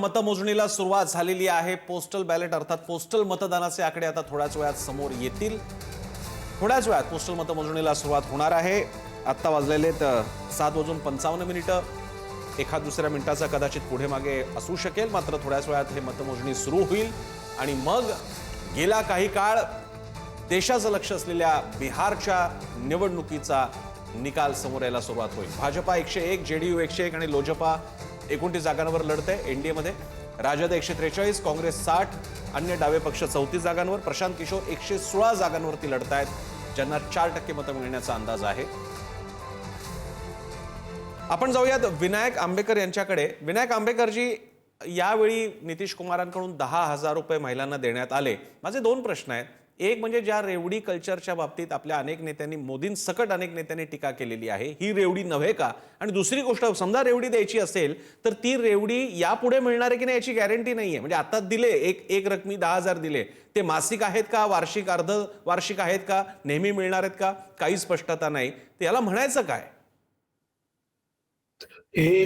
मतमोजणीला सुरुवात झालेली आहे. पोस्टल बॅलेट अर्थात पोस्टल मतदानाचे आकडे आता थोड्याच वेळात समोर येतील. थोड्याच वेळात पोस्टल मतमोजणीला सुरुवात होणार आहे. आत्ता वाजलेले तर सात वाजून पंचावन्न मिनिटं. एखाद दुसऱ्या मिनिटाचा कदाचित पुढे मागे असू शकेल मात्र थोड्याच वेळात हे मतमोजणी सुरू होईल. आणि मग गेला काही काळ देशाचं लक्ष असलेल्या बिहारच्या निवडणुकीचा निकाल समोर यायला सुरुवात होईल. भाजपा एकशे एक जे डी यू एकशे एक आणि लोजपा एकोणतीस जागांवर लढते एनडीएमध्ये राजद एकशे त्रेचाळीस काँग्रेस साठ अन्य डावे पक्ष चौतीस जागांवर. प्रशांत किशोर एकशे सोळा जागांवरती लढत आहेत ज्यांना चार टक्के मतं मिळण्याचा अंदाज आहे. आपण जाऊयात विनायक आंबेकर यांच्याकडे. विनायक आंबेकरजी यावेळी नितीश कुमारांकडून दहा हजार रुपये महिलांना देण्यात आले. माझे दोन प्रश्न आहेत. एक म्हणजे ज्या रेवडी कल्चरच्या बाबतीत आपल्या अनेक नेत्यांनी मोदींसकट अनेक नेत्यांनी टीका केलेली आहे ही रेवडी नव्हे का? आणि दुसरी गोष्ट समजा रेवडी द्यायची असेल तर ती रेवडी यापुढे मिळणार आहे की नाही याची गॅरंटी नाहीये. म्हणजे आता दिले एक एक रकमी दहा हजार दिले. ते मासिक आहेत का? वार्षिक अर्ध वार्षिक आहेत का? नेहमी मिळणार आहेत का? काही स्पष्टता नाही. तर याला म्हणायचं काय? हे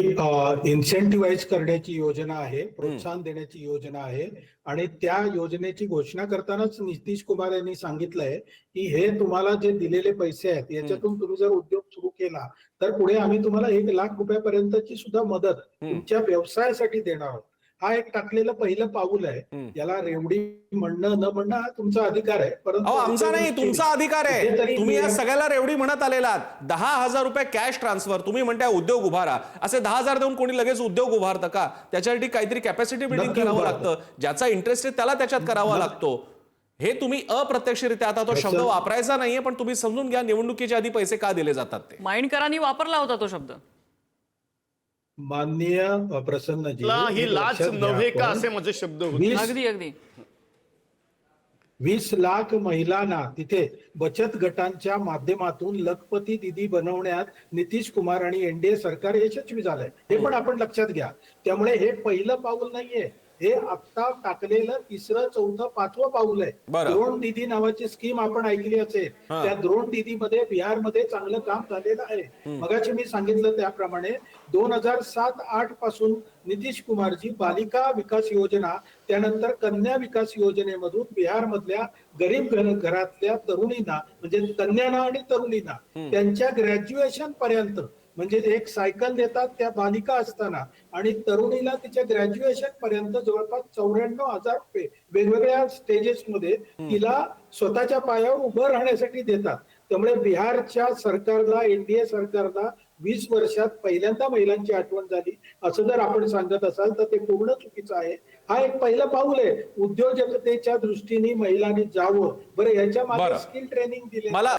इन्सेंटिव्हाइज करण्याची योजना आहे प्रोत्साहन देण्याची योजना आहे आणि त्या योजनेची घोषणा करतानाच नितीश कुमार यांनी सांगितलंय की हे तुम्हाला जे दिलेले पैसे आहेत याच्यातून तुम्ही जर उद्योग सुरू केला तर पुढे आम्ही तुम्हाला एक लाख रुपयापर्यंतची सुद्धा मदत तुमच्या व्यवसायासाठी देणार आहोत. हा एक टाकलेलं पहिलं पाऊल आहे. याला रेवडी म्हणणं न म्हणणं हा तुमचा अधिकार आहे. अहो आमचा नाही तुमचा अधिकार आहे. तुम्ही या सगळ्याला रेवडी म्हणत आलेला आहात. दहा हजार रुपये कॅश ट्रान्सफर तुम्ही म्हणताय उद्योग उभारा. असे दहा हजार देऊन कोणी लगेच उद्योग उभारतं का? त्याच्यासाठी काहीतरी कॅपॅसिटी बिल्डिंग करावं. लागतं. ज्याचा इंटरेस्ट आहे त्याला त्याच्यात करावा लागतो. हे तुम्ही अप्रत्यक्षरित्या आता तो शब्द याचं- वापरायचा नाहीये पण तुम्ही समजून घ्या निवडणुकीच्या आधी पैसे का दिले जातात ते? माइंडकरांनी वापरला होता तो शब्द. माननीय प्रसन्नजी ला ही लाच नव्हे का. असे माझे शब्द होते. अगदी अगदी. वीस लाख महिलांना तिथे बचत गटांच्या माध्यमातून लखपती दिदी बनवण्यात नितीश कुमार आणि एनडीए सरकार यशस्वी झालंय. हे पण आपण लक्षात घ्या. त्यामुळे हे पहिलं पाऊल नाहीये. हे आता टाकलेलं तिसरं चौथं पाचवं पाऊल आहे. द्रोण दिदी नावाची स्कीम आपण ऐकली असेल. त्या द्रोण दिदीमध्ये बिहारमध्ये चांगलं काम झालेलं आहे. मगाशी मी सांगितलं त्याप्रमाणे दोन हजार सात आठपासून नितीश कुमारजी बालिका विकास योजना त्यानंतर कन्या विकास योजनेमधून बिहारमधल्या गरीब घर घरातल्या तरुणींना म्हणजे कन्यांना आणि तरुणींना त्यांच्या ग्रॅज्युएशन पर्यंत म्हणजे एक सायकल देतात त्या बालिका असताना. आणि तरुणीला तिच्या ग्रॅज्युएशन पर्यंत जवळपास चौऱ्याण्णव हजार रुपये वेगवेगळ्या स्टेजेस मध्ये तिला स्वतःच्या पायावर उभं राहण्यासाठी देतात. त्यामुळे बिहारच्या सरकारला एनडीए सरकारला वीस वर्षात पहिल्यांदा महिलांची आठवण झाली. असं जर आपण सांगत असाल तर ते पूर्ण चुकीचं आहे. हा एक पहिलं पाऊल आहे. उद्योजकतेच्या दृष्टीने महिलांनी जावं. बरं याच्या मागे. स्किल ट्रेनिंग दिले मला